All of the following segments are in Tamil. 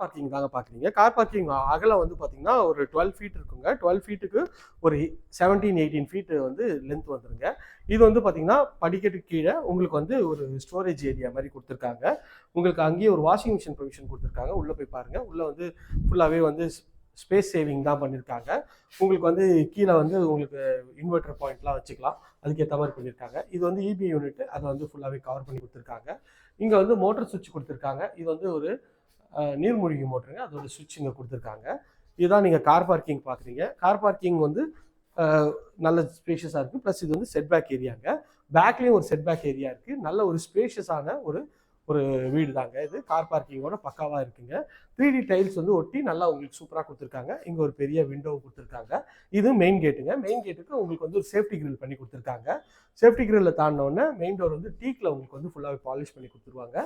பார்க்கிங் தாங்க பார்க்குறீங்க. கார் பார்க்கிங் அகலம் வந்து பார்த்தீங்கன்னா ஒரு டுவெல் ஃபீட் இருக்குங்க. டுவெல் ஃபீட்டுக்கு ஒரு செவன்டீன் எயிட்டீன் ஃபீட்டு வந்து லென்த் வந்துருங்க. இது வந்து பார்த்தீங்கன்னா படிக்கட்டுக்கு கீழே உங்களுக்கு வந்து ஒரு ஸ்டோரேஜ் ஏரியா மாதிரி கொடுத்துருக்காங்க. உங்களுக்கு அங்கேயே ஒரு வாஷிங் மிஷின் ப்ரொவிஷன் கொடுத்துருக்காங்க. உள்ளே போய் பாருங்கள் உள்ளே வந்து ஃபுல்லாகவே வந்து ஸ்பேஸ் சேவிங் தான் பண்ணியிருக்காங்க உங்களுக்கு வந்து கீழே வந்து உங்களுக்கு இன்வெர்டர் பாயிண்ட்லாம் வச்சுக்கலாம். அதுக்கேற்ற மாதிரி பண்ணியிருக்காங்க இது வந்து இபி யூனிட் அதை வந்து ஃபுல்லாகவே கவர் பண்ணி கொடுத்துருக்காங்க. இங்கே வந்து மோட்டர் சுவிட்ச் கொடுத்துருக்காங்க. இது வந்து ஒரு நீர்மூழ்கி மோட்டருங்க. அதோட சுவிட்ச் இங்கே கொடுத்துருக்காங்க. இதுதான் நீங்கள் கார் பார்க்கிங் பார்க்குறீங்க கார் பார்க்கிங் வந்து நல்ல ஸ்பேஷியஸாக இருக்குது ப்ளஸ் இது வந்து செட்பேக் ஏரியாங்க பேக்லேயும் ஒரு செட்பேக் ஏரியா இருக்குது நல்ல ஒரு ஸ்பேஷியஸான ஒரு ஒரு வீடு தாங்க இது கார் பார்க்கிங்கோட பக்காவாக இருக்குங்க. த்ரீ டி டைல்ஸ் வந்து ஒட்டி நல்லா உங்களுக்கு சூப்பராக கொடுத்துருக்காங்க. இங்கே ஒரு பெரிய விண்டோ கொடுத்துருக்காங்க. இது மெயின் கேட்டுங்க மெயின் கேட்டுக்கு உங்களுக்கு வந்து ஒரு சேஃப்டி கிரில் பண்ணி கொடுத்துருக்காங்க. சேஃப்டி கிரில்ல தாண்டினோடனே மெயின் டோர் வந்து டீக்கில் உங்களுக்கு வந்து ஃபுல்லாகவே பாலிஷ் பண்ணி கொடுத்துருவாங்க.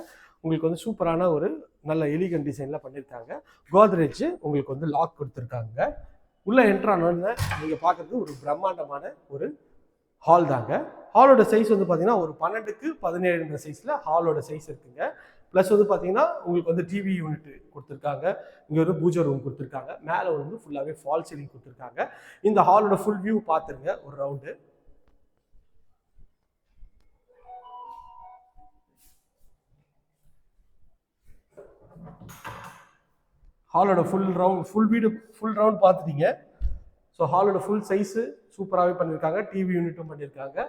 உங்களுக்கு வந்து சூப்பரான ஒரு நல்ல எலிகன் டிசைனில் பண்ணியிருக்காங்க கோத்ரேஜ் உங்களுக்கு வந்து லாக் கொடுத்துருக்காங்க. உள்ளே என்ட்ரானோடனே நீங்கள் பார்க்குறது ஒரு பிரம்மாண்டமான ஒரு ஹால் தாங்க. ஹாலோட சைஸ் வந்து பார்த்தீங்கன்னா ஒரு பன்னெண்டுக்கு பதினேழுன்ற சைஸில் ஹாலோட சைஸ் இருக்குங்க. ப்ளஸ் வந்து பார்த்தீங்கன்னா உங்களுக்கு வந்து டிவி யூனிட் கொடுத்துருக்காங்க. இங்கே வந்து பூஜை ரூம் கொடுத்துருக்காங்க. மேலே வந்து ஃபுல்லாகவே ஃபால் சீலிங் கொடுத்துருக்காங்க. இந்த ஹாலோட ஃபுல் வியூ பார்த்துருங்க ஒரு ரவுண்டு ஹாலோட ஃபுல் ரவுண்ட் ஃபுல் வீடு ஃபுல் ரவுண்ட் பார்த்துட்டீங்க ஸோ ஹாலோட ஃபுல் சைஸு சூப்பராகவே பண்ணியிருக்காங்க டிவி யூனிட்டும் பண்ணியிருக்காங்க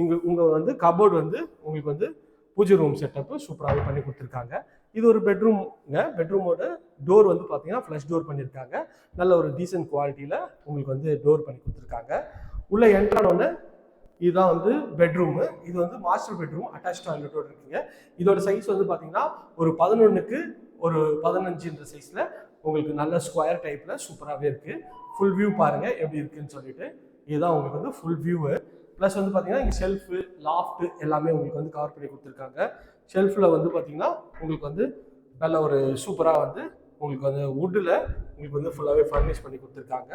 இங்கே உங்கள் வந்து கபோர்டு வந்து உங்களுக்கு வந்து பூஜை ரூம் செட்டப்பு சூப்பராகவே பண்ணி கொடுத்துருக்காங்க. இது ஒரு பெட்ரூம்ங்க பெட்ரூமோட டோர் வந்து பார்த்தீங்கன்னா ஃப்ளஷ் டோர் பண்ணியிருக்காங்க நல்ல ஒரு டீசென்ட் குவாலிட்டியில் உங்களுக்கு வந்து டோர் பண்ணி கொடுத்துருக்காங்க. உள்ளே என்ட்ரானோடனே இதுதான் வந்து பெட்ரூமு இது வந்து மாஸ்டர் பெட்ரூம் அட்டாச் டாய்லெட்டோடு இருக்குங்க. இதோட சைஸ் வந்து பார்த்தீங்கன்னா ஒரு பதினொன்றுக்கு ஒரு பதினஞ்சுன்ற சைஸில் உங்களுக்கு நல்ல ஸ்கொயர் டைப்பில் சூப்பராகவே இருக்குது ஃபுல் வியூ பாருங்கள் எப்படி இருக்குதுன்னு சொல்லிட்டு. இதுதான் உங்களுக்கு வந்து ஃபுல் வியூவு ப்ளஸ் வந்து பார்த்தீங்கன்னா இங்கே ஷெல்ஃபு லாஃப்ட்டு எல்லாமே உங்களுக்கு வந்து கவர் பண்ணி கொடுத்துருக்காங்க. ஷெல்ஃபில் வந்து பார்த்தீங்கன்னா உங்களுக்கு வந்து நல்ல ஒரு சூப்பராக வந்து உங்களுக்கு வந்து வுட்டில் உங்களுக்கு வந்து ஃபுல்லாகவே ஃபர்னிஷ் பண்ணி கொடுத்துருக்காங்க.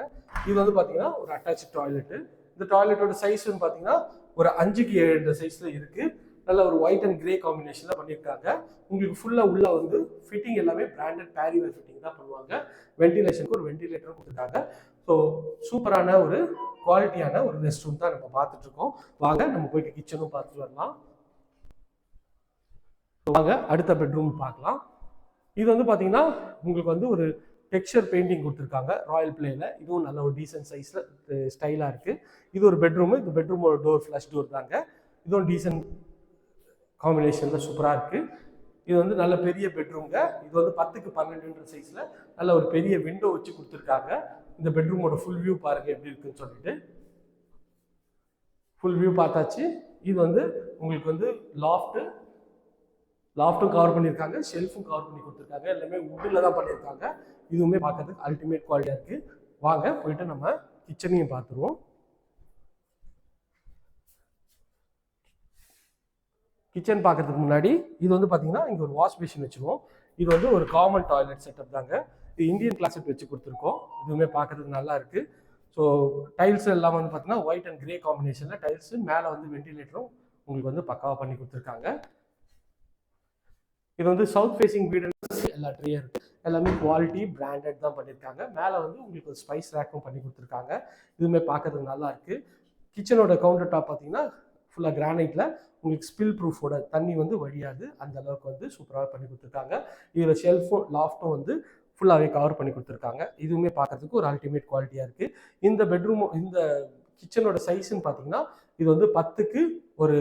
இது வந்து பார்த்தீங்கன்னா ஒரு அட்டாச் டாய்லெட்டு இந்த டாய்லெட்டோட சைஸ்ன்னு பார்த்தீங்கன்னா ஒரு அஞ்சுக்கு ஏழு சைஸில் இருக்குது நல்ல ஒரு ஒயிட் அண்ட் கிரே காம்பினேஷனில் பண்ணியிருக்காங்க. உங்களுக்கு ஃபுல்லாக உள்ளே வந்து ஃபிட்டிங் எல்லாமே பிராண்டட் பேரிவேர் ஃபிட்டிங் தான் பண்ணுவாங்க. வென்டிலேஷனுக்கு ஒரு வென்டிலேட்டரும் கொடுத்துருக்காங்க. ஸோ சூப்பரான ஒரு குவாலிட்டியான ஒரு ரெஸ்ட் ரூம் தான் நம்ம பார்த்துட்ருக்கோம் வாங்க நம்ம போயிட்டு கிச்சனும் பார்த்துட்டு வரலாம். வாங்க அடுத்த பெட்ரூம் பார்க்கலாம். இது வந்து பார்த்தீங்கன்னா உங்களுக்கு வந்து ஒரு டெக்ஸ்சர் பெயிண்டிங் கொடுத்துருக்காங்க ராயல் பிளேல இதுவும் நல்ல ஒரு டீசென்ட் சைஸில் ஸ்டைலாக இருக்குது இது ஒரு பெட்ரூமு இந்த பெட்ரூமோட டோர் ஃப்ளஷ் டோர் தாங்க. இதுவும் டீசென்ட் காம்பினேஷனில் சூப்பராக இருக்குது இது வந்து நல்ல பெரிய பெட்ரூம்ங்க இது வந்து பத்துக்கு பன்னெண்டுன்ற சைஸில் நல்ல ஒரு பெரிய விண்டோ வச்சு கொடுத்துருக்காங்க. இந்த பெட்ரூமோட ஃபுல் வியூ பாருங்க எப்படி இருக்குன்னு சொல்லிட்டு. ஃபுல் வியூ பார்த்தாச்சு. இது வந்து உங்களுக்கு வந்து லாஃப்ட்டு லாஃப்ட்டும் கவர் பண்ணியிருக்காங்க. ஷெல்ஃபும் கவர் பண்ணி கொடுத்துருக்காங்க. எல்லாமே உட்டில் தான் பண்ணியிருக்காங்க. இதுவுமே பார்க்கறதுக்கு அல்டிமேட் குவாலிட்டியாக இருக்குது வாங்க போயிட்டு நம்ம கிச்சனையும் பார்த்துருவோம். கிச்சன் பார்க்கறதுக்கு முன்னாடி இது வந்து பார்த்தீங்கன்னா இங்கே ஒரு வாஷ் மிஷின் வச்சுருவோம். இது வந்து ஒரு காமன் டாய்லெட் செட்டப் தாங்க. இது இந்தியன் கிளாசெட் வச்சு கொடுத்துருக்கோம். இதுவுமே பார்க்கறதுக்கு நல்லா இருக்குது ஸோ டைல்ஸ் எல்லாம் வந்து பார்த்தீங்கன்னா ஒயிட் அண்ட் கிரே காம்பினேஷனில் டைல்ஸு மேலே வந்து வென்டிலேட்டரும் உங்களுக்கு வந்து பக்காவாக பண்ணி கொடுத்துருக்காங்க. இது வந்து சவுத் ஃபேசிங் வீடு எல்லா ட்ரீயும் இருக்கு. எல்லாமே குவாலிட்டி பிராண்டட் தான் பண்ணியிருக்காங்க மேலே வந்து உங்களுக்கு ஒரு ஸ்பைஸ் ரேக்கும் பண்ணி கொடுத்துருக்காங்க. இதுவுமே பார்க்கறதுக்கு நல்லா இருக்கு. கிச்சனோட கவுண்டர் டாப் பார்த்தீங்கன்னா ஃபுல்லாக கிரானைட்டில் உங்களுக்கு ஸ்பில் ப்ரூஃபோட தண்ணி வந்து வழியாது. அந்த அளவுக்கு வந்து சூப்பராக பண்ணி கொடுத்துருக்காங்க. இதில் ஷெல்ஃபும் லாஃப்ட்டும் வந்து ஃபுல்லாகவே கவர் பண்ணி கொடுத்துருக்காங்க. இதுவுமே பார்க்கறதுக்கு ஒரு அல்டிமேட் குவாலிட்டியாக இருக்குது இந்த பெட்ரூம் இந்த கிச்சனோட சைஸ்ன்னு பார்த்தீங்கன்னா இது வந்து பத்துக்கு ஒரு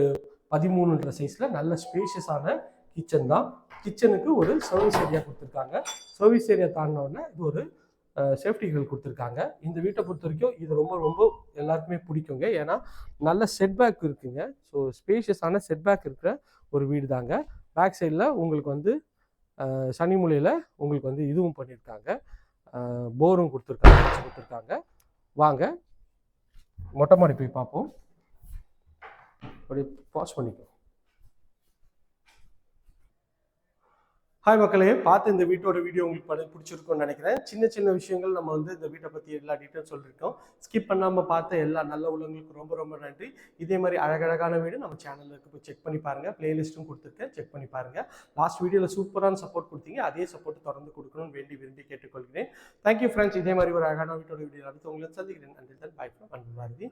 பதிமூணுன்ற சைஸில் நல்ல ஸ்பேஷியஸான கிச்சன் தான். கிச்சனுக்கு ஒரு சர்வீஸ் ஏரியா கொடுத்துருக்காங்க. சர்வீஸ் ஏரியா தாண்டினோடனே இது ஒரு சேஃப்டிகள் கொடுத்துருக்காங்க. இந்த வீட்டை பொறுத்த வரைக்கும் இது ரொம்ப ரொம்ப எல்லாருக்குமே பிடிக்குங்க. ஏன்னா நல்ல செட்பேக் இருக்குங்க. ஸோ ஸ்பேஷியஸான செட்பேக் இருக்கிற ஒரு வீடு தாங்க பேக் சைடில் உங்களுக்கு வந்து சனி மூலையில் உங்களுக்கு வந்து இதுவும் பண்ணியிருக்காங்க போரும் கொடுத்துருக்காங்க கொடுத்துருக்காங்க. வாங்க. மொட்டை மாடி போய் பார்ப்போம். அப்படியே பாஸ் பண்ணிக்கோ. ஹாய் மக்களே பார்த்து இந்த வீட்டோட வீடியோ உங்களுக்கு பிடிச்சிருக்கும்னு நினைக்கிறேன். சின்ன சின்ன விஷயங்கள் நம்ம வந்து இந்த வீட்டை பற்றி எல்லா டீட்டெயில் சொல்லியிருக்கோம் ஸ்கிப் பண்ணாமல் பார்த்த எல்லா நல்ல உள்ளவங்களுக்கு ரொம்ப ரொம்ப நன்றி. இதே மாதிரி அழகழகான வீடு நம்ம சேனலுக்கு போய் செக் பண்ணி பாருங்கள் பிளேலிஸ்ட்டும் கொடுத்துருக்கேன் செக் பண்ணி பாருங்கள் லாஸ்ட் வீடியோவில் சூப்பரான சப்போர்ட் கொடுத்தீங்க. அதே சப்போர்ட் தொடர்ந்து கொடுக்கணும்னு வேண்டி விரும்பி கேட்டுக்கொள்கிறேன். தேங்க்யூ ஃப்ரெண்ட்ஸ் இதே மாதிரி ஒரு அழகான வீட்டோட வீடியோ அடுத்து உங்களை சந்திக்கிறேன். நன்றி தான் bye from Anbu Bharathi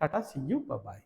tata see you bye